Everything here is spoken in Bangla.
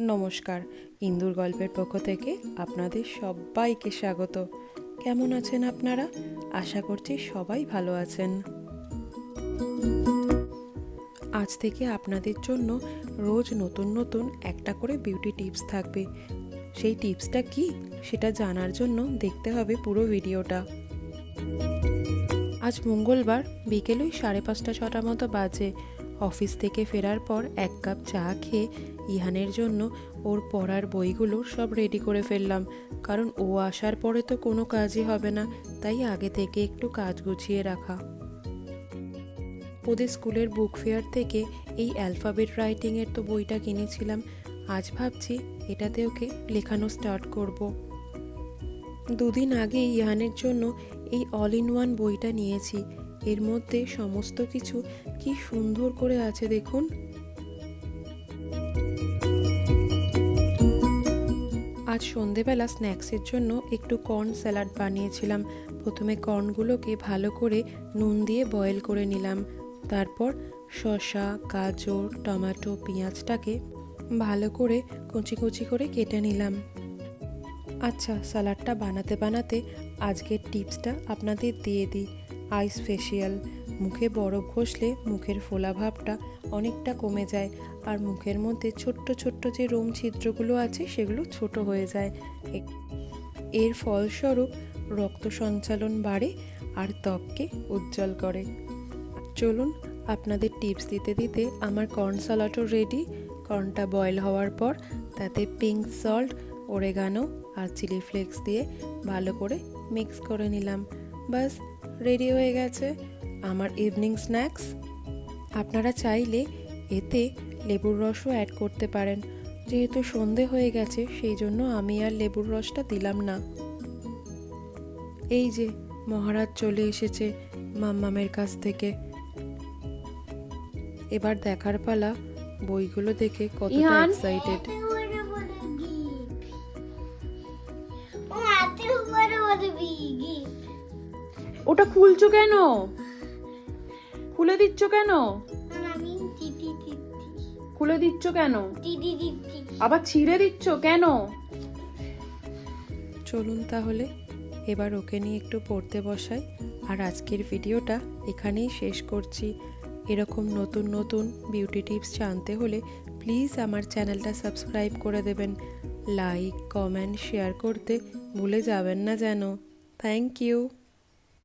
নমস্কার। ইন্দুর গল্পের পক্ষ থেকে আপনাদের সবাইকে স্বাগত। কেমন আছেন আপনারা? আশা করছি সবাই ভালো আছেন। আজ থেকে আপনাদের জন্য রোজ নতুন নতুন একটা করে বিউটি টিপস থাকবে। সেই টিপসটা কি সেটা জানার জন্য দেখতে হবে পুরো ভিডিওটা। আজ মঙ্গলবার বিকেল ওই সাড়ে পাঁচটা ছটার মতো বাজে। অফিস থেকে ফেরার পর এক কাপ চা খেয়ে ইহানের জন্য ওর পড়ার বইগুলো সব রেডি করে ফেললাম। কারণ ও আসার পরে তো কোনো কাজই হবে না, তাই আগে থেকে একটু কাজ গুছিয়ে রাখা। ওদের স্কুলের বুক ফেয়ার থেকে এই অ্যালফাবেট রাইটিংয়ের তো বইটা কিনেছিলাম। আজ ভাবছি এটাতে ওকে লেখানো স্টার্ট করব। দুদিন আগে ইহানের জন্য এই অল ইন ওয়ান বইটা নিয়েছি। এর মধ্যে সমস্ত কিছু কি সুন্দর করে আছে দেখুন। আজ সন্ধেবেলা স্ন্যাক্সের জন্য একটু কর্ন স্যালাড বানিয়েছিলাম। প্রথমে কর্নগুলোকে ভালো করে নুন দিয়ে বয়েল করে নিলাম। তারপর শসা, গাজর, টমেটো, পেঁয়াজটাকে ভালো করে কুচি কুচি করে কেটে নিলাম। আচ্ছা স্যালাডটা বানাতে বানাতে আজকের টিপসটা আপনাদের দিয়ে দিই। Ice facial. মুখে বরফ ঘষলে মুখের ফোলা ভাবটা অনেকটা কমে যায় আর মুখের মধ্যে ছোট্ট ছোট্ট যে রোম ছিদ্রগুলো আছে সেগুলো ছোট হয়ে যায়। এর ফলস্বরূপ রক্ত সঞ্চালন বাড়ে আর ত্বককে উজ্জ্বল করে। চলুন আপনাদের টিপস দিতে দিতে আমার কর্ন সালাডও রেডি। কর্নটা বয়েল হওয়ার পর তাতে পিঙ্ক সল্ট, ওরেগানো আর চিলি ফ্লেক্স দিয়ে ভালো করে মিক্স করে নিলাম। বাস রেডি হয়ে গেছে। আমার ইভিনিং স্ন্যাক্স আপনারা চাইলে এতে লেবুর রসও অ্যাড করতে পারেন। যেহেতু সন্ধে হয়ে গেছে সেই জন্য আমি আর লেবুর রসটা দিলাম না। এই যে মহারাজ চলে এসেছে মাম্মামের কাছ থেকে। এবার দেখার পালা বইগুলো দেখে কতটা? এক্সাইটেড ওটা খুলছো কেন? খুলে দিচ্ছ কেন? খুলে দিচ্ছ কেন? আবার ছিঁড়ে দিচ্ছ কেন? চলুন তাহলে এবার ওকে নিয়ে একটু পড়তে বসাই। আর আজকের ভিডিওটা এখানেই শেষ করছি। এরকম নতুন নতুন বিউটি টিপস জানতে হলে প্লিজ আমার চ্যানেলটা সাবস্ক্রাইব করে দেবেন। লাইক কমেন্ট শেয়ার করতে ভুলে যাবেন না যেন। Thank you